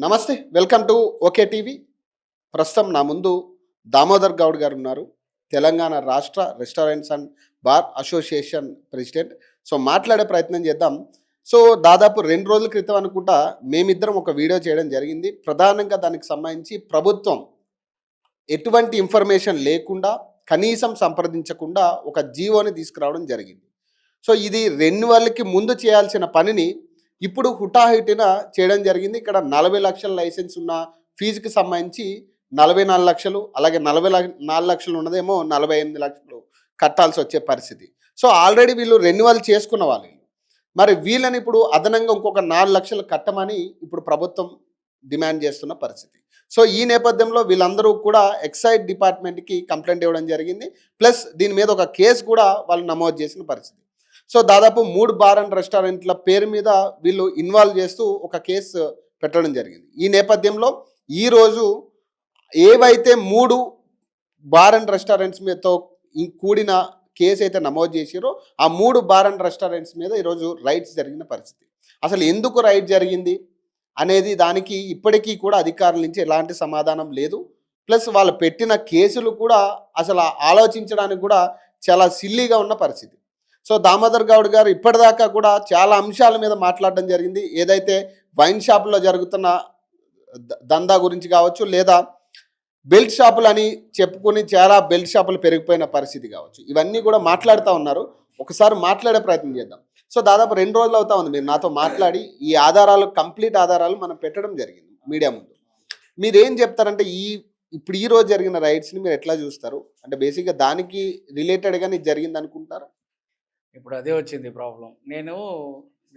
నమస్తే welcome to okay TV. ప్రస్తుతం నా ముందు దామోదర్ గౌడ్ గారు ఉన్నారు. తెలంగాణ రాష్ట్ర restaurants and bar association president. So మాట్లాడే ప్రయత్నం చేద్దాం. సో దాదాపు రెండు రోజుల క్రితం అనుకుంటా మేమిద్దరం ఒక వీడియో చేయడం జరిగింది. ప్రధానంగా దానికి సంబంధించి ప్రభుత్వం ఎటువంటి ఇన్ఫర్మేషన్ లేకుండా కనీసం సంప్రదించకుండా ఒక జీవోని తీసుకురావడం జరిగింది. సో ఇది రెన్యువల్కి ముందు చేయాల్సిన పనిని ఇప్పుడు హుటాహుటిన చేయడం జరిగింది. ఇక్కడ నలభై లక్షల లైసెన్స్ ఉన్న ఫీజుకి సంబంధించి నలభై నాలుగు లక్షలు అలాగే నలభై లక్ష- నాలుగు లక్షలు ఉన్నదేమో నలభై ఎనిమిది లక్షలు కట్టాల్సి వచ్చే పరిస్థితి. సో ఆల్రెడీ వీళ్ళు రెన్యువల్ చేసుకున్న వాళ్ళు. మరి వీళ్ళని ఇప్పుడు అదనంగా ఇంకొక నాలుగు లక్షలు కట్టమని ఇప్పుడు ప్రభుత్వం డిమాండ్ చేస్తున్న పరిస్థితి. సో ఈ నేపథ్యంలో వీళ్ళందరూ కూడా ఎక్సైజ్ డిపార్ట్మెంట్కి కంప్లైంట్ ఇవ్వడం జరిగింది. ప్లస్ దీని మీద ఒక కేసు కూడా వాళ్ళు నమోదు చేసిన పరిస్థితి. సో దాదాపు మూడు బార్ అండ్ రెస్టారెంట్ల పేరు మీద వీళ్ళు ఇన్వాల్వ్ చేస్తూ ఒక కేసు పెట్టడం జరిగింది. ఈ నేపథ్యంలో ఈరోజు ఏవైతే మూడు బార్ అండ్ రెస్టారెంట్స్ మీదతో కూడిన కేసు అయితే నమోదు చేసిరో ఆ మూడు బార్ అండ్ రెస్టారెంట్స్ మీద ఈరోజు రైడ్స్ జరిగిన పరిస్థితి. అసలు ఎందుకు రైడ్ జరిగింది అనేది దానికి ఇప్పటికీ కూడా అధికారుల నుంచి ఎలాంటి సమాధానం లేదు. ప్లస్ వాళ్ళు పెట్టిన కేసులు కూడా అసలు ఆలోచించడానికి కూడా చాలా సిల్లీగా ఉన్న పరిస్థితి. సో దామోదర్ గౌడ్ గారు ఇప్పటిదాకా కూడా చాలా అంశాల మీద మాట్లాడడం జరిగింది. ఏదైతే వైన్ షాపులో జరుగుతున్న ద- దందా గురించి కావచ్చు లేదా బెల్ట్ షాపులు అని చెప్పుకొని చాలా బెల్ట్ షాపులు పెరిగిపోయిన పరిస్థితి కావచ్చు. ఇవన్నీ కూడా మాట్లాడుతూ ఉన్నారు. ఒకసారి మాట్లాడే ప్రయత్నం చేద్దాం. సో దాదాపు రెండు రోజులు అవుతా ఉంది మీరు నాతో మాట్లాడి ఈ ఆధారాలు కంప్లీట్ ఆధారాలు మనం పెట్టడం జరిగింది మీడియా ముందు. మీరు ఏం చెప్తారంటే ఈ ఇప్పుడు ఈ రోజు జరిగిన రైడ్స్ని మీరు ఎట్లా చూస్తారు? అంటే బేసిక్గా దానికి రిలేటెడ్గానే జరిగింది అనుకుంటారా? ఇప్పుడు అదే వచ్చింది ప్రాబ్లం నేను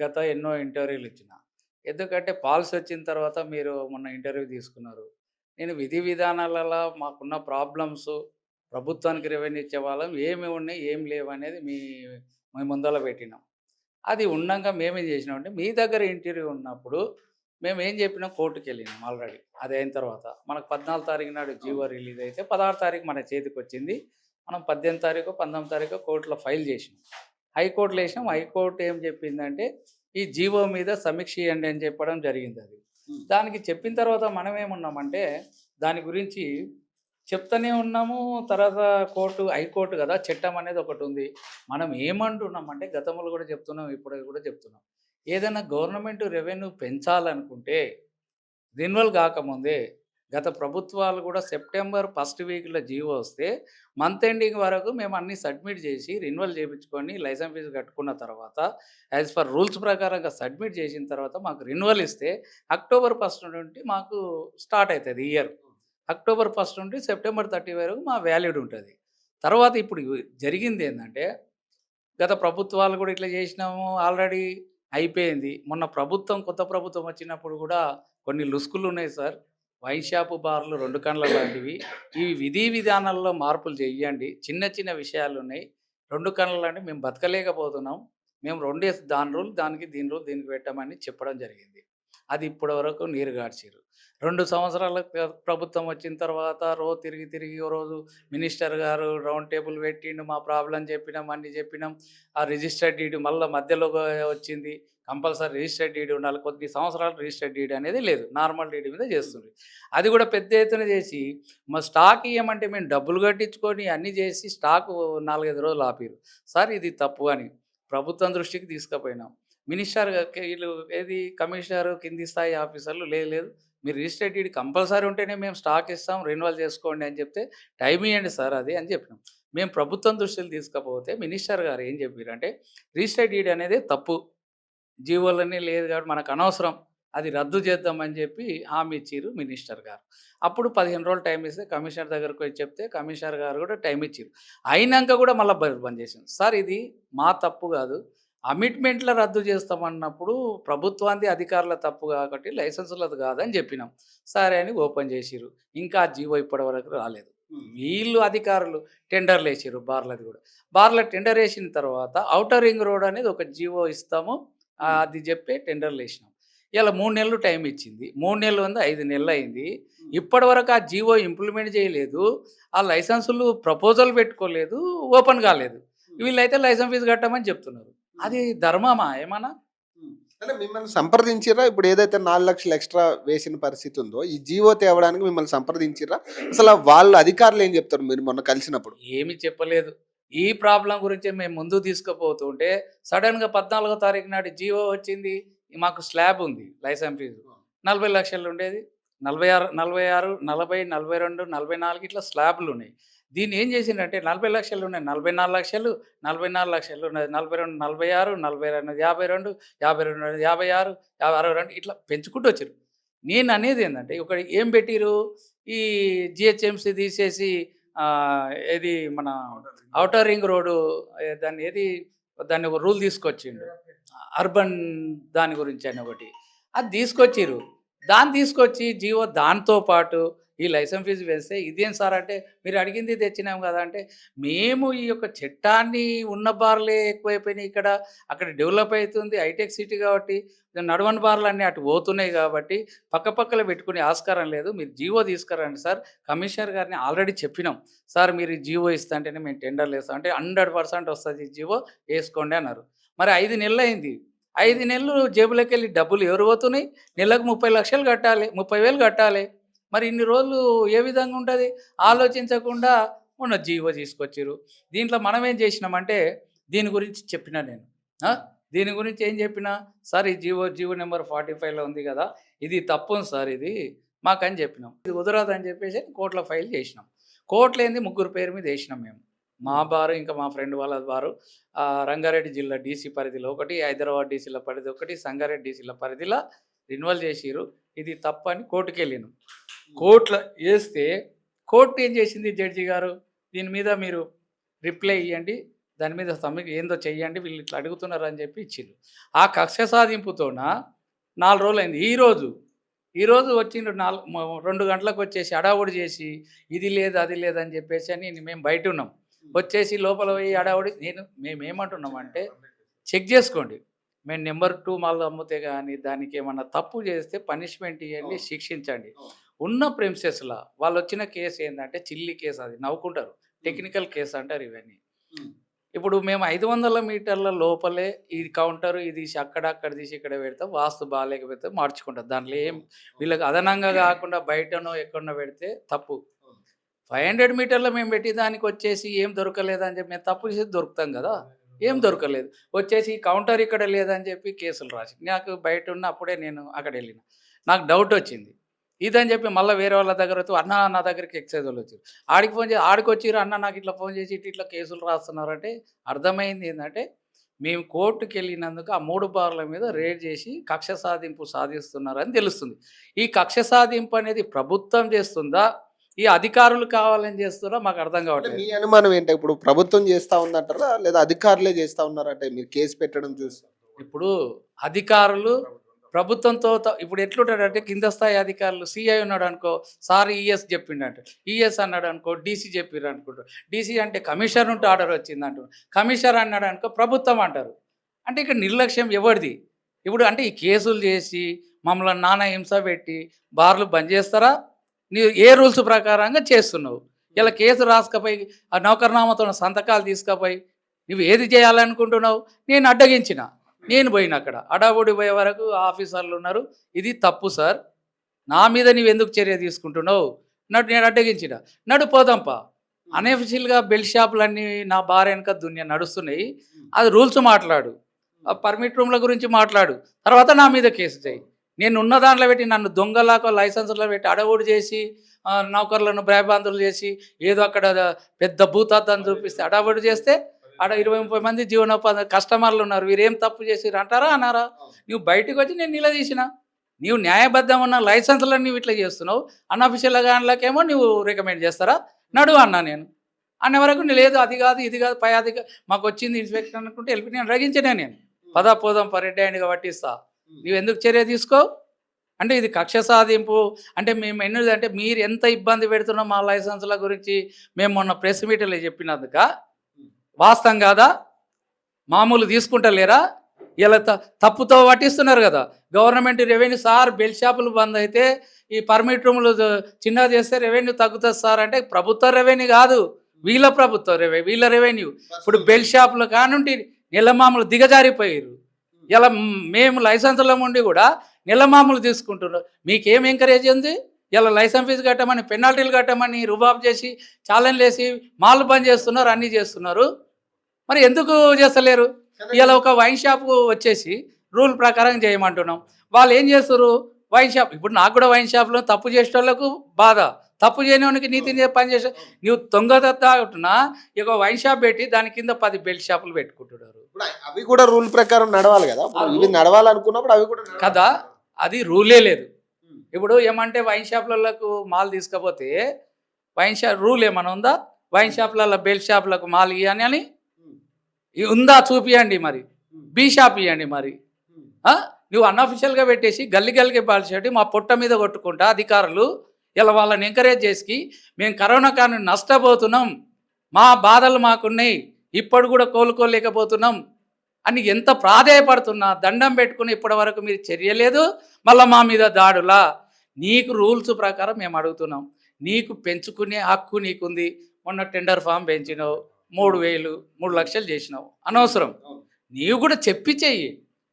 గత ఎన్నో ఇంటర్వ్యూలు ఇచ్చిన. ఎందుకంటే పాలసీ వచ్చిన తర్వాత మీరు మొన్న ఇంటర్వ్యూ తీసుకున్నారు. నేను విధి విధానాలలో మాకున్న ప్రాబ్లమ్స్ ప్రభుత్వానికి రెవెన్యూ ఇచ్చే వాళ్ళం ఏమి ఉన్నాయి ఏం లేవు అనేది మీ మేము ముందర పెట్టినాం. అది ఉన్నాక మేమేం చేసినామంటే మీ దగ్గర ఇంటర్వ్యూ ఉన్నప్పుడు మేము ఏం చెప్పినాం కోర్టుకి వెళ్ళినాం ఆల్రెడీ. అది అయిన తర్వాత. మనకు పద్నాలుగు తారీఖు నాడు జీవో రిలీజ్ అయితే పదహారు తారీఖు మన చేతికి వచ్చింది మనం పద్దెనిమిది తారీఖు పంతొమ్మిది తారీఖు కోర్టులో ఫైల్ చేసినాం. హైకోర్టులో వేసినాం. హైకోర్టు ఏం చెప్పిందంటే ఈ జీవో మీద సమీక్ష చేయండి అని చెప్పడం జరిగింది అది. దానికి చెప్పిన తర్వాత మనం ఏమున్నామంటే దాని గురించి చెప్తానే ఉన్నాము. తర్వాత కోర్టు హైకోర్టు కదా చట్టం అనేది ఒకటి ఉంది. మనం ఏమంటున్నామంటే గతంలో కూడా చెప్తున్నాం ఇప్పుడు కూడా చెప్తున్నాం. ఏదైనా గవర్నమెంట్ రెవెన్యూ పెంచాలనుకుంటే రెన్యువల్ కాకముందే గత ప్రభుత్వాలు కూడా సెప్టెంబర్ ఫస్ట్ వీక్లో జీవో వస్తే మంత్ ఎండింగ్ వరకు మేము అన్ని సబ్మిట్ చేసి రిన్యువల్ చేయించుకొని లైసెన్స్ ఫీజు కట్టుకున్న తర్వాత యాజ్ ఫర్ రూల్స్ ప్రకారంగా సబ్మిట్ చేసిన తర్వాత మాకు రెన్యువల్ ఇస్తే అక్టోబర్ ఫస్ట్ నుండి మాకు స్టార్ట్ అవుతుంది ఇయర్. అక్టోబర్ ఫస్ట్ నుండి సెప్టెంబర్ థర్టీ వరకు మా వ్యాలిడ్ ఉంటుంది. తర్వాత ఇప్పుడు జరిగింది ఏంటంటే గత ప్రభుత్వాలు కూడా ఇట్లా చేసినాము ఆల్రెడీ అయిపోయింది. మొన్న ప్రభుత్వం కొత్త ప్రభుత్వం వచ్చినప్పుడు కూడా కొన్ని లుసుకులు ఉన్నాయి సార్. వైన్ షాపు బార్లు రెండు కండ్ల లాంటివి. ఇవి విధి విధానాల్లో మార్పులు చేయండి చిన్న చిన్న విషయాలు ఉన్నాయి. రెండు కండ్ల లాంటివి మేము బతకలేకపోతున్నాం. మేము రెండే దాని రూల్ దానికి దీని రూల్ దీనికి పెట్టామని చెప్పడం జరిగింది. అది ఇప్పటి వరకు నీరు గాడ్చారు రెండు సంవత్సరాల ప్రభుత్వం వచ్చిన తర్వాత రోజు తిరిగి తిరిగి ఓ రోజు మినిస్టర్ గారు రౌండ్ టేబుల్ పెట్టిండు మా ప్రాబ్లం చెప్పినాం అన్ని చెప్పినాం. ఆ రిజిస్టర్డ్ డీడీ మళ్ళీ మధ్యలో వచ్చింది. కంపల్సరీ రిజిస్టర్డ్ డీడ్ ఉండాలి. కొద్ది సంవత్సరాలు రిజిస్టర్డ్ డీడ్ అనేది లేదు. నార్మల్ డీడ్ మీద చేస్తుంది. అది కూడా పెద్ద ఎత్తున చేసి మా స్టాక్ ఇవ్వమంటే మేము డబ్బులు కట్టించుకొని అన్నీ చేసి స్టాక్ నాలుగైదు రోజులు ఆపిరు. సార్ ఇది తప్పు అని ప్రభుత్వం దృష్టికి తీసుకుపోయినాం. మినిస్టర్ వీళ్ళు ఏది? కమిషనర్ కింది స్థాయి ఆఫీసర్లు లేదు లేదు. మీరు రిజిస్టర్డ్ డీడ్ కంపల్సరీ ఉంటేనే మేము స్టాక్ ఇస్తాం రెన్యువల్ చేసుకోండి అని చెప్తే టైం ఇవ్వండి సార్ అది అని చెప్పినాం. మేము ప్రభుత్వం దృష్టికి తీసుకపోతే మినిస్టర్ గారు ఏం చెప్పారంటే రిజిస్టర్డ్ డీడ్ అనేది తప్పు. జీవోలన్నీ లేదు కాబట్టి మనకు అనవసరం. అది రద్దు చేద్దామని చెప్పి హామీ ఇచ్చిర్రు మినిస్టర్ గారు. అప్పుడు పదిహేను రోజులు టైం ఇస్తే కమిషనర్ దగ్గరకు వచ్చి చెప్తే కమిషనర్ గారు కూడా టైం ఇచ్చారు అయినాక కూడా మళ్ళీ బంద్ చేసింది సార్ ఇది మా తప్పు కాదు. అమిట్మెంట్ల రద్దు చేస్తామన్నప్పుడు ప్రభుత్వానికి అధికారుల తప్పు కాబట్టి లైసెన్సులది కాదని చెప్పినాం. సరే అని ఓపెన్ చేసిరు ఇంకా జీవో ఇప్పటి వరకు రాలేదు. వీళ్ళు అధికారులు టెండర్లు వేసారు బార్లది కూడా. బార్ల టెండర్ వేసిన తర్వాత ఔటర్ రింగ్ రోడ్ అనేది ఒక జీవో ఇస్తాము. అది చెప్పి టెండర్లు వేసినాం ఇలా మూడు నెలలు టైం ఇచ్చింది. మూడు నెలలు ఉంది ఐదు నెలలు అయింది. ఇప్పటి వరకు ఆ జీవో ఇంప్లిమెంట్ చేయలేదు. ఆ లైసెన్సులు ప్రపోజల్ పెట్టుకోలేదు ఓపెన్ కాలేదు. వీళ్ళైతే లైసెన్స్ ఫీజు కట్టమని చెప్తున్నారు. అది ధర్మమా? ఏమన్నా? అంటే మిమ్మల్ని సంప్రదించిరా ఇప్పుడు ఏదైతే నాలుగు లక్షలు ఎక్స్ట్రా వేసిన పరిస్థితి ఉందో ఈ జీవో తేవడానికి మిమ్మల్ని సంప్రదించిరా అసలు వాళ్ళ అధికారులు ఏం చెప్తారు మీరు మొన్న కలిసినప్పుడు? ఏమి చెప్పలేదు. ఈ ప్రాబ్లం గురించి మేము ముందు తీసుకుపోతుంటే సడన్గా పద్నాలుగో తారీఖు నాడు జీవో వచ్చింది. మాకు స్లాబ్ ఉంది లైసెన్స్ ఫీజు. నలభై లక్షలు ఉండేది. నలభై ఆరు నలభై ఆరు నలభై నలభై రెండు నలభై నాలుగు ఇట్లా స్లాబ్లు ఉన్నాయి. దీన్ని ఏం చేసిందంటే నలభై లక్షలు ఉన్నాయి. నలభై నాలుగు లక్షలు నలభై నాలుగు లక్షలు ఉన్నాయి నలభై రెండు నలభై ఆరు నలభై రెండు యాభై రెండు యాభై రెండు యాభై ఆరు యాభై అరవై రెండు ఇట్లా పెంచుకుంటూ వచ్చారు. నేను అనేది ఏంటంటే ఒక ఏం పెట్టిరు? ఈ జిహెచ్ఎంసీ తీసేసి ఏది మన అవుటర్ రింగ్ రోడ్డు దాన్ని ఏది దాన్ని ఒక రూల్ తీసుకొచ్చిండు. అర్బన్ దాని గురించి అని ఒకటి. అది తీసుకొచ్చిర్రు. దాన్ని తీసుకొచ్చి జీవో దాంతో పాటు ఈ లైసెన్స్ ఫీజు వేస్తే ఇదేం సార్ అంటే మీరు అడిగింది తెచ్చినాం కదా అంటే మేము ఈ యొక్క చట్టాన్ని ఉన్న బార్లే ఎక్కువైపోయినాయి ఇక్కడ అక్కడ డెవలప్ అవుతుంది హైటెక్ సిటీ కాబట్టి నడవని బార్లు అన్నీ అటు పోతున్నాయి కాబట్టి పక్కపక్కల పెట్టుకునే ఆస్కారం లేదు మీరు జీవో తీసుకురండి సార్ కమిషనర్ గారిని ఆల్రెడీ చెప్పినాం. సార్ మీరు ఈ జీవో ఇస్తా అంటేనే మేము టెండర్లు వేస్తాం అంటే హండ్రెడ్ పర్సెంట్ వస్తుంది ఈ జీవో వేసుకోండి అన్నారు. మరి ఐదు నెలలు అయింది ఐదు నెలలు జేబులోకి వెళ్ళి డబ్బులు ఎవరు పోతున్నాయి? నెలకు ముప్పై లక్షలు కట్టాలి ముప్పై వేలు కట్టాలి. మరి ఇన్ని రోజులు ఏ విధంగా ఉంటుంది? ఆలోచించకుండా మొన్న జీవో తీసుకొచ్చారు దీంట్లో మనం ఏం చేసినామంటే దీని గురించి చెప్పిన నేను. దీని గురించి ఏం చెప్పినా? సార్ ఈ జీవో జీవో నెంబర్ ఫార్టీ ఫైవ్లో ఉంది కదా ఇది తప్పు సార్ ఇది మాకని చెప్పినాం. ఇది కుదరదు అని చెప్పేసి కోర్టులో ఫైల్ చేసినాం. కోర్టులో ఏంది ముగ్గురు పేరు మీద వేసినాం మేము. మా బారు ఇంకా మా ఫ్రెండ్ వాళ్ళ బారు రంగారెడ్డి జిల్లా డీసీ పరిధిలో ఒకటి హైదరాబాద్ డీసీల పరిధి ఒకటి సంగారెడ్డి డీసీల పరిధిలో రిన్వాల్ చేసిరు. ఇది తప్పని కోర్టుకి వెళ్ళినాం. కోర్టులో వేస్తే కోర్టు ఏం చేసింది జడ్జి గారు? దీని మీద మీరు రిప్లై ఇవ్వండి దాని మీద సమీక్ష ఏందో చెయ్యండి వీళ్ళు ఇట్లా అడుగుతున్నారు అని చెప్పి ఇచ్చిండు ఆ కక్ష సాధింపుతోన నాలుగు రోజులు అయింది ఈరోజు ఈరోజు వచ్చిండు నాలుగు రెండు గంటలకు వచ్చేసి అడావుడి చేసి ఇది లేదు అది లేదు అని చెప్పేసి అని మేము బయట ఉన్నాం. వచ్చేసి లోపల పోయి అడావుడి నేను మేము ఏమంటున్నామంటే చెక్ చేసుకోండి. మేము నెంబర్ టూ మాల్ అమ్మితే కానీ దానికి ఏమన్నా తప్పు చేస్తే పనిష్మెంట్ ఇవ్వండి. శిక్షించండి. ఉన్న ప్రిన్సెస్లా వాళ్ళు వచ్చిన కేసు ఏంటంటే చిల్లి కేసు అది నవ్వుకుంటారు. టెక్నికల్ కేసు అంటారు ఇవన్నీ. ఇప్పుడు మేము ఐదు వందల మీటర్ల లోపలే ఇది కౌంటర్ ఇది తీసి అక్కడ అక్కడ తీసి ఇక్కడ పెడితే వాస్తు బాగాలేకపోతే మార్చుకుంటారు. దాంట్లో ఏం వీళ్ళకి అదనంగా కాకుండా బయటనో ఎక్కడనో పెడితే తప్పు. ఫైవ్ హండ్రెడ్ మీటర్లో మేము పెట్టి దానికి వచ్చేసి ఏం దొరకలేదని చెప్పి మేము తప్పు చేసి దొరుకుతాం కదా. ఏం దొరకలేదు. వచ్చేసి కౌంటర్ ఇక్కడ లేదని చెప్పి కేసులు రాసి నాకు బయట ఉన్న అప్పుడే నేను అక్కడ వెళ్ళిన. నాకు డౌట్ వచ్చింది. ఇదని చెప్పి మళ్ళీ వేరే వాళ్ళ దగ్గర వచ్చి అన్న నా దగ్గరికి ఎక్సైజ్ వాళ్ళు వచ్చారు. ఆడికి ఫోన్ చేసి ఆడికి వచ్చిర్రు అన్న నాకు ఇట్లా ఫోన్ చేసి ఇట్లా ఇట్లా కేసులు రాస్తున్నారంటే అర్థమైంది ఏంటంటే మేము కోర్టుకి వెళ్ళినందుకు ఆ మూడు బార్ల మీద రేడ్ చేసి కక్ష సాధింపు సాధిస్తున్నారని తెలుస్తుంది. ఈ కక్ష సాధింపు అనేది ప్రభుత్వం చేస్తుందా? ఈ అధికారులు కావాలని చేస్తున్నారా మాకు అర్థం కావట్లేదు. మీ అనుమానం ఏంటి? ఇప్పుడు ప్రభుత్వం చేస్తా ఉందంటారా? లేదా అధికారులే చేస్తా ఉన్నారంటే మీరు కేసు పెట్టడం చూసి? ఇప్పుడు అధికారులు ప్రభుత్వంతో త- ఇప్పుడు ఎట్లుంటాడంటే కింద స్థాయి అధికారులు సిఐ ఉన్నాడు అనుకో సార్ ఈఎస్ చెప్పిండంట. ఈఎస్ అన్నాడు అనుకో డీసీ చెప్పిర్రు అనుకుంటారు. డీసీ అంటే కమిషనర్ ఉంటే ఆర్డర్ వచ్చింది అంటారు కమిషనర్ అన్నాడు అనుకో ప్రభుత్వం అంటారు. అంటే ఇక్కడ నిర్లక్ష్యం ఎవరిది? ఇప్పుడు అంటే ఈ కేసులు చేసి మమ్మల్ని నానా హింస పెట్టి బార్లు బంద్ చేస్తారా? నీవు ఏ రూల్స్ ప్రకారంగా చేస్తున్నావు? ఇలా కేసు రాసుకపోయి ఆ నౌకర్నామాతో సంతకాలు తీసుకపోయి నువ్వు ఏది చేయాలనుకుంటున్నావు? నేను అడ్డగించిన. నేను పోయిన అక్కడ. అడావుడి పోయే వరకు ఆఫీసర్లు ఉన్నారు. ఇది తప్పు సార్. నా మీద నీవు ఎందుకు చర్య తీసుకుంటున్నావు? నడు నేను అడ్డగించిన. నడు పోదాంపా అనఫిషియల్గా బెల్ షాపులన్నీ నా భార్య వెనక దున్య నడుస్తున్నాయి. అది రూల్స్ మాట్లాడు. ఆ పర్మిట్ రూమ్ల గురించి మాట్లాడు. తర్వాత నా మీద కేసు చేయి. నేను ఉన్న దాంట్లో పెట్టి నన్ను దొంగలాకో లైసెన్స్లో పెట్టి అడవుడు చేసి నౌకర్లను భయభ్రాంతులు చేసి ఏదో అక్కడ పెద్ద భూతార్థాన్ని చూపిస్తే అడవుడు చేస్తే ఆడ ఇరవై ముప్పై మంది జీవనోపాధి కస్టమర్లు ఉన్నారు. వీరేం తప్పు చేసిర్రు అంటారా అన్నారా? నువ్వు బయటకు వచ్చి నేను నిలదీసిన. నీవు న్యాయబద్ధం ఉన్న లైసెన్స్లను నువ్వు ఇట్లా చేస్తున్నావు. అన్అఫిషియల్ గాన్లకేమో నువ్వు రికమెండ్ చేస్తారా? నడు అన్నా నేను. అన్న వరకు నీ లేదు అది కాదు ఇది కాదు పై అది మాకు వచ్చింది ఇన్స్పెక్టర్ అనుకుంటే వెళ్ళి నేను రగించిన నేను. పదా పోదాం పర్యటనగా పట్టిస్తా నువ్వు ఎందుకు చర్య తీసుకో అంటే ఇది కక్ష సాధింపు. అంటే మేము ఎన్ని అంటే మీరు ఎంత ఇబ్బంది పెడుతున్నాం మా లైసెన్స్ల గురించి మేము మొన్న ప్రెస్ మీట్లో చెప్పినందుక వాస్తవం కాదా? మామూలు తీసుకుంటలేరా? ఇలా త- తప్పుతో పట్టిస్తున్నారు కదా. గవర్నమెంట్ రెవెన్యూ సార్ బెల్ షాపులు బంద్ అయితే ఈ పర్మిట్ రూములు చిన్నగా చేస్తే రెవెన్యూ తగ్గుతుంది సార్ అంటే ప్రభుత్వ రెవెన్యూ కాదు. వీళ్ళ ప్రభుత్వ రెవెన్యూ వీళ్ళ రెవెన్యూ. ఇప్పుడు బెల్ షాపులు కానుండి నెల మామూలు దిగజారిపోయారు ఇలా మేము లైసెన్సుల ఉండి కూడా నిలమామూలు తీసుకుంటున్నాం మీకేం ఎంకరేజ్ ఉంది? ఇలా లైసెన్స్ ఫీజు కట్టమని పెనాల్టీలు కట్టమని రుబాబ్ చేసి ఛాలెంజ్ చేసి మాల్ బంద్ చేస్తున్నారు అన్నీ చేస్తున్నారు. మరి ఎందుకు చేస్తలేరు? ఇలా ఒక వైన్ షాప్ వచ్చేసి రూల్ ప్రకారం చేయమంటున్నాం. వాళ్ళు ఏం చేస్తారు వైన్ షాప్ ఇప్పుడు నాకు కూడా వైన్ షాప్లో తప్పు చేసే వాళ్ళకు బాధ. తప్పు చేయనివానికి నీతి పని చేసే నువ్వు తొంగతున్నా ఇక వైన్ షాప్ పెట్టి దాని కింద పది బెల్ట్ షాపులు పెట్టుకుంటున్నారు. అవి కూడా రూల్ ప్రకారం నడవాలి కదా? ఇవి నడవాలనుకున్నప్పుడు అవి కూడా. కదా అది రూలే లేదు. ఇప్పుడు ఏమంటే వైన్ షాప్లకు మాల్ తీసుకపోతే వైన్ షాప్ రూల్ ఏమైనా ఉందా? వైన్ షాప్లలో బెల్ట్ షాప్లకు మాల్ ఇవ్వని అని? ఉందా చూపియండి మరి. బి షాప్ ఇవ్వండి మరి. ఆ? నువ్వు అన్అఫిషియల్గా పెట్టేసి గల్లి గల్లికి పాల్చేటి మా పొట్ట మీద కొట్టుకుంటా అధికారులు ఇలా వాళ్ళని ఎంకరేజ్ చేసి మేము కరోనా కాను నష్టపోతున్నాం మా బాధలు మాకున్నాయి ఇప్పుడు కూడా కోలుకోలేకపోతున్నాం అని ఎంత ప్రాధేయపడుతున్నా దండం పెట్టుకుని ఇప్పటి వరకు మీరు చర్య లేదు మళ్ళీ మా మీద దాడులా? నీకు రూల్స్ ప్రకారం మేము అడుగుతున్నాం. నీకు పెంచుకునే హక్కు నీకుంది. మొన్న టెండర్ ఫామ్ పెంచినావు మూడు వేలు మూడు లక్షలు చేసినావు. అనవసరం. నీవు కూడా చెప్పి చెయ్యి.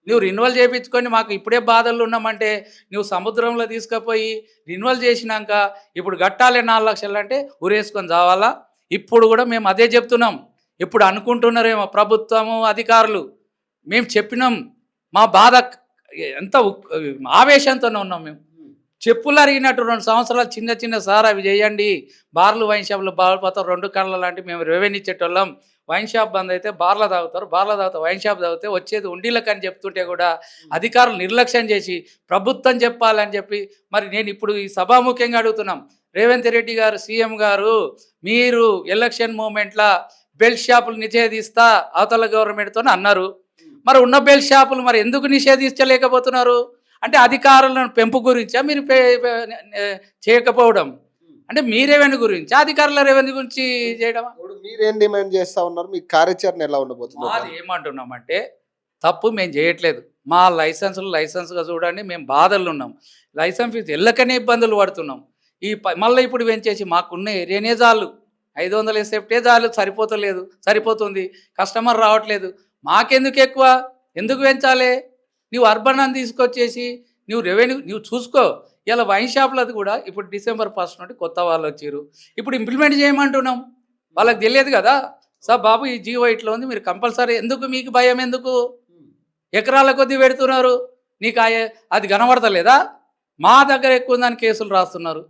నువ్వు రిన్యువల్ చేయించుకొని మాకు ఇప్పుడే బాధలు ఉన్నామంటే నువ్వు సముద్రంలో తీసుకుపోయి రిన్యువల్ చేసినాక ఇప్పుడు కట్టాలి నాలుగు లక్షలు అంటే ఊరేసుకొని చావాలా? ఇప్పుడు కూడా మేము అదే చెప్తున్నాం. ఇప్పుడు అనుకుంటున్నారేమో ప్రభుత్వము అధికారులు. మేము చెప్పినాం. మా బాధ ఎంత ఆవేశంతోనే ఉన్నాం మేము. చెప్పులు అరిగినట్టు రెండు సంవత్సరాలు చిన్న చిన్న సార్ అవి చేయండి. బార్లు వైన్ షాపులు బాగుపోతారు రెండు కళ్ళ లాంటి మేము రెవెన్యూ ఇచ్చేటోళ్ళం. వైన్ షాప్ బంద్ అయితే బార్ల తాగుతారు బార్ల తాగుతారు వైన్ షాప్ తాగితే వచ్చేది ఉండిలకు అని చెప్తుంటే కూడా అధికారులు నిర్లక్ష్యం చేసి ప్రభుత్వం చెప్పాలని చెప్పి మరి నేను ఇప్పుడు ఈ సభాముఖ్యంగా అడుగుతున్నాం. రేవంత్ రెడ్డి గారు సీఎం గారు మీరు ఎలక్షన్ మూమెంట్లా బెల్ట్ షాపులు నిషేధిస్తా అవతల గవర్నమెంట్తో అన్నారు. మరి ఉన్న బెల్ట్ షాపులు మరి ఎందుకు నిషేధించలేకపోతున్నారు? అంటే అధికారులను పెంపు గురించా? మీరు చేయకపోవడం. అంటే మీ రెవెన్యూ గురించి? అధికారుల రెవెన్యూ గురించి చేయడం ఇప్పుడు మీరేం డిమాండ్ చేస్తా ఉన్నారు? మీ కార్యాచరణ ఎలా ఉండబోతుంది? మాది ఏమంటున్నామంటే తప్పు మేము చేయట్లేదు. మా లైసెన్సులు లైసెన్స్గా చూడండి మేము బాధలు ఉన్నాం. లైసెన్స్ ఫీజు ఎల్లకనే ఇబ్బందులు పడుతున్నాం. ఈ ప- మళ్ళీ ఇప్పుడు పెంచేసి మాకున్న ఏరియానే చాలు. ఐదు వందలు వేసేప్టే చాలు సరిపోతలేదు సరిపోతుంది. కస్టమర్ రావట్లేదు. మాకెందుకు ఎక్కువ? ఎందుకు పెంచాలి? నువ్వు అర్బన్ అని తీసుకొచ్చేసి నువ్వు రెవెన్యూ నువ్వు చూసుకో. ఇలా వైన్ షాప్లది కూడా ఇప్పుడు డిసెంబర్ ఫస్ట్ నుండి కొత్త వాళ్ళు వచ్చారు. ఇప్పుడు ఇంప్లిమెంట్ చేయమంటున్నాం. వాళ్ళకి తెలియదు కదా. సార్ బాబు ఈ జీవో ఇట్లా ఉంది మీరు కంపల్సరీ ఎందుకు మీకు భయం ఎందుకు? ఎకరాల కొద్దీ పెడుతున్నారు. నీకు ఆ- అది కనబడతలేదా? మా దగ్గర ఎక్కువ ఉందని కేసులు రాస్తున్నారు.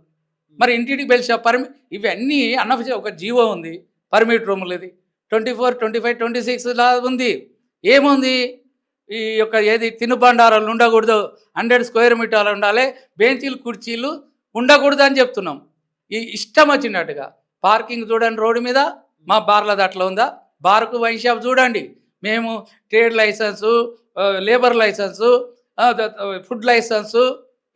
మరి ఇంటింటికి బెల్ట్ పర్మి ఇవన్నీ అన్నఫిష ఒక జీవో ఉంది. పర్మిట్ రూములు ఇది twenty four twenty five twenty six లా ఉంది. ఏముంది? ఈ యొక్క ఏది తినుబండారాలు ఉండకూడదు హండ్రెడ్ స్క్వేర్ మీటర్లు ఉండాలి బెంచీలు కుర్చీలు ఉండకూడదు అని చెప్తున్నాం. ఈ ఇష్టం వచ్చినట్టుగా. పార్కింగ్ చూడండి రోడ్డు మీద మా బార్లది అట్లా ఉందా? బార్కు వైన్ షాప్ చూడండి. మేము trade licence labour licence food licence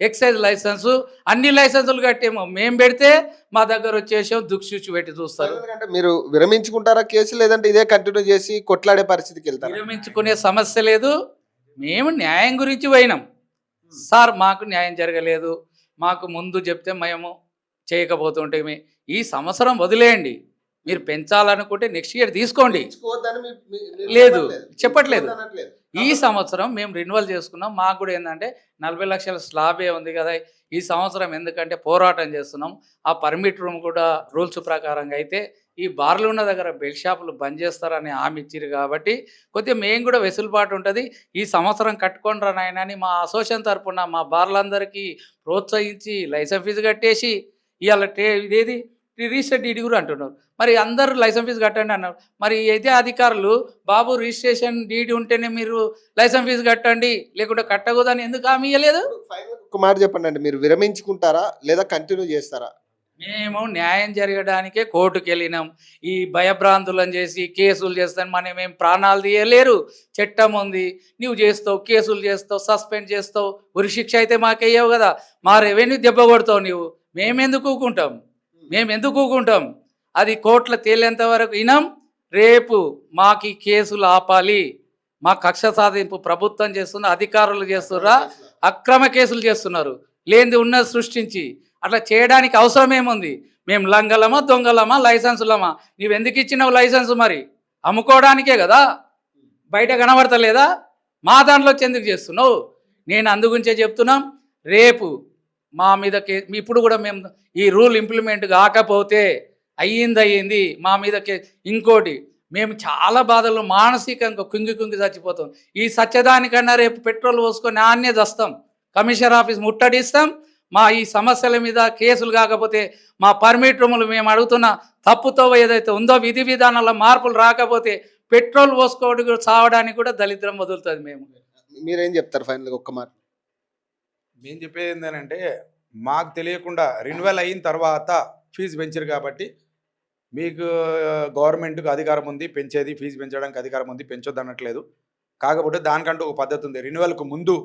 excise licence అన్ని లైసెన్సులు కట్టేమో. మేము పెడితే మా దగ్గర వచ్చేసాం దుక్సూచి పెట్టి చూస్తారు. ఎందుకంటే మీరు విరమించుకుంటారా కేసు లేదంటే ఇదే కంటిన్యూ చేసి కొట్లాడే పరిస్థితికి వెళ్తారా? విరమించుకునే సమస్య లేదు. మేము న్యాయం గురించి పోయినాం. సార్ మాకు న్యాయం జరగలేదు. మాకు ముందు చెప్తే మేము చేయకపోతుంటే ఈ సంవత్సరం వదిలేయండి. మీరు పెంచాలనుకుంటే నెక్స్ట్ ఇయర్ తీసుకోండి. లేదు, చెప్పట్లేదు. ఈ సంవత్సరం మేము రెన్యువల్ చేసుకున్నాం. మాకు కూడా ఏంటంటే నలభై లక్షల స్లాబే ఉంది కదా. ఈ సంవత్సరం ఎందుకంటే పోరాటం చేస్తున్నాం. ఆ పర్మిట్ రూమ్ కూడా రూల్స్ ప్రకారంగా అయితే ఈ బార్లు ఉన్న దగ్గర బెల్ షాపులు బంద్ చేస్తారని హామీ ఇచ్చారు కాబట్టి కొద్దిగా మేము కూడా వెసులుబాటు ఉంటుంది. ఈ సంవత్సరం కట్టుకొని నాయన అని మా అసోసియేషన్ తరపున మా బార్లందరికీ ప్రోత్సహించి లైసెన్స్ ఫీజు కట్టేసి ఇవాళ ఇదేది? రిజిస్టర్ డీడీ కూడా అంటున్నారు. మరి అందరూ లైసెన్స్ ఫీజు కట్టండి అన్నారు. మరి అయితే అధికారులు బాబు రిజిస్ట్రేషన్ డీడీ ఉంటేనే మీరు లైసెన్స్ ఫీజు కట్టండి లేకుంటే కట్టకూడదని ఎందుకు హామీ ఇవ్వలేదు ఒక మాట చెప్పండి అండి మీరు విరమించుకుంటారా లేదా కంటిన్యూ చేస్తారా? మేము న్యాయం జరగడానికే కోర్టుకు వెళ్ళినాం. ఈ భయభ్రాంతులను చేసి కేసులు చేస్తాను మనం ఏం ప్రాణాలు తీయలేరు. చట్టం ఉంది నువ్వు చేస్తావు కేసులు చేస్తావు సస్పెండ్ చేస్తావు ఉరి శిక్ష అయితే మాకేయవు కదా. మా రెవెన్యూ దెబ్బ కొడతావు నువ్వు మేమెందుకు ఊకుంటాం? మేము ఎందుకు ఊకుంటాం? అది కోట్ల తేలేంత వరకు వినాం రేపు మాకు ఈ కేసులు ఆపాలి. మా కక్ష సాధింపు ప్రభుత్వం చేస్తున్న అధికారులు చేస్తున్నారా అక్రమ కేసులు చేస్తున్నారు. లేనిది ఉన్నది సృష్టించి. అట్లా చేయడానికి అవసరం ఏముంది? మేము లంగలమా దొంగలమా లైసెన్సులమా? నువ్వు ఎందుకు ఇచ్చినావు లైసెన్స్ మరి? అమ్ముకోవడానికే కదా? బయట కనబడతలేదా? మా దాంట్లో వచ్చి ఎందుకు చేస్తున్నావు? నేను అందుగురించే చెప్తున్నాం. రేపు మా మీద కే ఇప్పుడు కూడా మేము ఈ రూల్ ఇంప్లిమెంట్ కాకపోతే అయ్యింది అయ్యింది. మా మీద కే ఇంకోటి మేము చాలా బాధలు మానసికంగా కుంగి కుంగి చచ్చిపోతాం. ఈ సత్యదానికన్నా రేపు పెట్రోల్ పోసుకొని ఆన్నే వస్తాం. కమిషనర్ ఆఫీస్ ముట్టడిస్తాం. మా ఈ సమస్యల మీద కేసులు కాకపోతే మా పర్మిట్ రూములు మేము అడుగుతున్న తప్పుతో ఏదైతే ఉందో విధి విధానాల మార్పులు రాకపోతే పెట్రోల్ పోసుకోవడానికి చావడానికి కూడా దళిద్రం వదులుతుంది మేము. మీరేం చెప్తారు ఫైనల్గా ఒక్క మాట? మేము చెప్పేది ఏంటంటే మాకు తెలియకుండా రెన్యువల్ అయిన తర్వాత ఫీజు పెంచరు కాబట్టి మీకు గవర్నమెంట్కి అధికారం ఉంది పెంచేది ఫీజు పెంచడానికి అధికారం ఉంది పెంచొద్దు అనట్లేదు కాకపోతే దానికంటూ ఒక పద్ధతి ఉంది. రెన్యువల్కు ముందు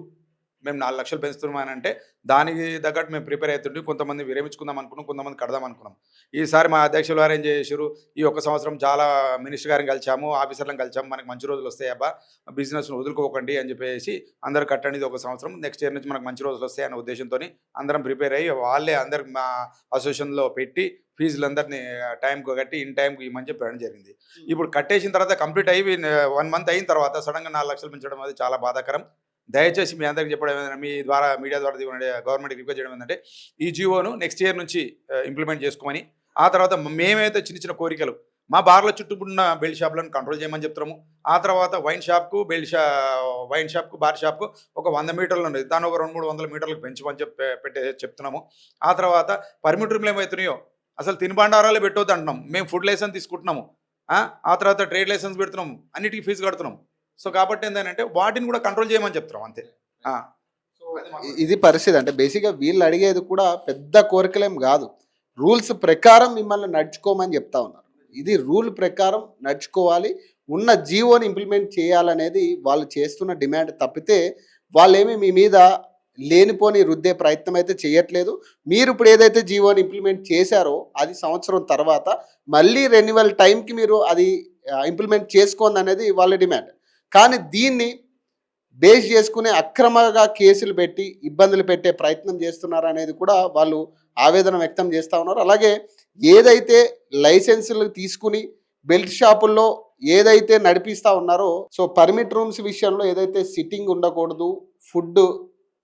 మేము నాలుగు లక్షలు పెంచుతున్నామనంటే దానికి తగ్గట్టు మేము ప్రిపేర్ అవుతుంటే కొంతమంది విరమించుకుందాం అనుకున్నాం కొంతమంది కడదాం అనుకున్నాం. ఈసారి మా అధ్యక్షులు వారు ఏం చేశారు? ఈ ఒక్క సంవత్సరం చాలా మినిస్టర్ గారిని కలిసాము ఆఫీసర్లను కలిసాము మనకి మంచి రోజులు వస్తాయి అబ్బా బిజినెస్ను వదులుకోకండి అని చెప్పేసి అందరు కట్టండి ఇది ఒక సంవత్సరం నెక్స్ట్ ఇయర్ నుంచి మనకు మంచి రోజులు వస్తాయి అనే ఉద్దేశంతో అందరం ప్రిపేర్ అయ్యి వాళ్ళే అందరికి మా అసోసియేషన్లో పెట్టి ఫీజులు అందరినీ టైంకు కట్టి ఇన్ టైంకి ఇవ్వమని చెప్పడం జరిగింది. ఇప్పుడు కట్టేసిన తర్వాత కంప్లీట్ అయ్యి వన్ మంత్ అయిన తర్వాత సడన్గా నాలుగు లక్షలు పెంచడం అది చాలా బాధాకరం. దయచేసి మీ అందరికీ చెప్పడం ఏంటంటే మీ ద్వారా మీడియా ద్వారా గవర్నమెంట్కి రిక్వెస్ట్ చేయడం ఏంటంటే ఈ జీవోను నెక్స్ట్ ఇయర్ నుంచి ఇంప్లిమెంట్ చేసుకోమని ఆ తర్వాత మేమైతే చిన్న చిన్న కోరికలు మా బార్ల చుట్టుపున్న బెల్ట్ షాప్లను కంట్రోల్ చేయమని చెప్తున్నాము ఆ తర్వాత వైన్ షాప్కు బెల్ట్ షా వైన్ షాప్కు బార్ షాప్కు ఒక వంద మీటర్లు ఉండేది దాని ఒక రెండు మూడు వందల మీటర్లకు పెంచమని చెప్పి పెట్టే చెప్తున్నాము ఆ తర్వాత పర్మిటర్లు ఏమవుతున్నాయో అసలు తినుబండారాలు పెట్టొద్దు అంటున్నాం మేము ఫుడ్ లైసెన్స్ తీసుకుంటున్నాము ఆ ఆ తర్వాత ట్రేడ్ లైసెన్స్ పెడుతున్నాము అన్నిటికీ ఫీజు కడుతున్నాం సో కాబట్టి ఏంటంటే వాటిని కూడా కంట్రోల్ చేయమని చెప్తున్నాం అంతే. ఇది పరిస్థితి. అంటే బేసిక్గా వీళ్ళు అడిగేది కూడా పెద్ద కోరికలేం కాదు. రూల్స్ ప్రకారం మిమ్మల్ని నడుచుకోమని చెప్తా ఉన్నారు. ఇది రూల్ ప్రకారం నడుచుకోవాలి. ఉన్న జీవోని ఇంప్లిమెంట్ చేయాలనేది వాళ్ళు చేస్తున్న డిమాండ్ తప్పితే వాళ్ళేమి మీ మీద లేనిపోని రుద్దే ప్రయత్నం అయితే చేయట్లేదు. మీరు ఇప్పుడు ఏదైతే జీవోని ఇంప్లిమెంట్ చేశారో అది సంవత్సరం తర్వాత మళ్ళీ రెన్యువల్ టైంకి మీరు అది ఇంప్లిమెంట్ చేసుకోండి అనేది వాళ్ళ డిమాండ్ కానీ దీన్ని బేస్ చేసుకునే అక్రమంగా కేసులు పెట్టి ఇబ్బందులు పెట్టే ప్రయత్నం చేస్తున్నారు అనేది కూడా వాళ్ళు ఆవేదన వ్యక్తం చేస్తూ ఉన్నారు. అలాగే ఏదైతే లైసెన్సులు తీసుకుని బెల్ట్ షాపుల్లో ఏదైతే నడిపిస్తూ ఉన్నారో సో పర్మిట్ రూమ్స్ విషయంలో ఏదైతే సిట్టింగ్ ఉండకూడదు ఫుడ్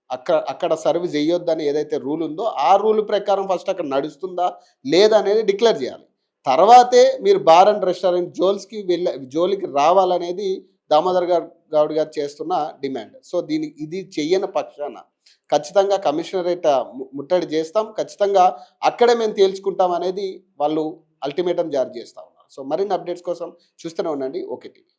అక్కడ అక్కడ సర్వ్ చేయొద్దని ఏదైతే రూల్ ఉందో ఆ రూల్ ప్రకారం ఫస్ట్ అక్కడ నడుస్తుందా లేదా అనేది డిక్లేర్ చేయాలి. తర్వాతే మీరు బార్ అండ్ రెస్టారెంట్ జోల్స్కి వెళ్ళ జోలికి రావాలనేది దామోదర్ గారు గౌడ్ గారు చేస్తున్న డిమాండ్. సో దీని ఇది చెయ్యని పక్షాన ఖచ్చితంగా కమిషనరేట్ ముట్టడి చేస్తాం. ఖచ్చితంగా అక్కడే మేము తేల్చుకుంటాం అనేది వాళ్ళు అల్టిమేటం జారీ చేస్తా ఉన్నారు. సో మరిన్ని అప్డేట్స్ కోసం చూస్తూనే ఉండండి. Okay TV.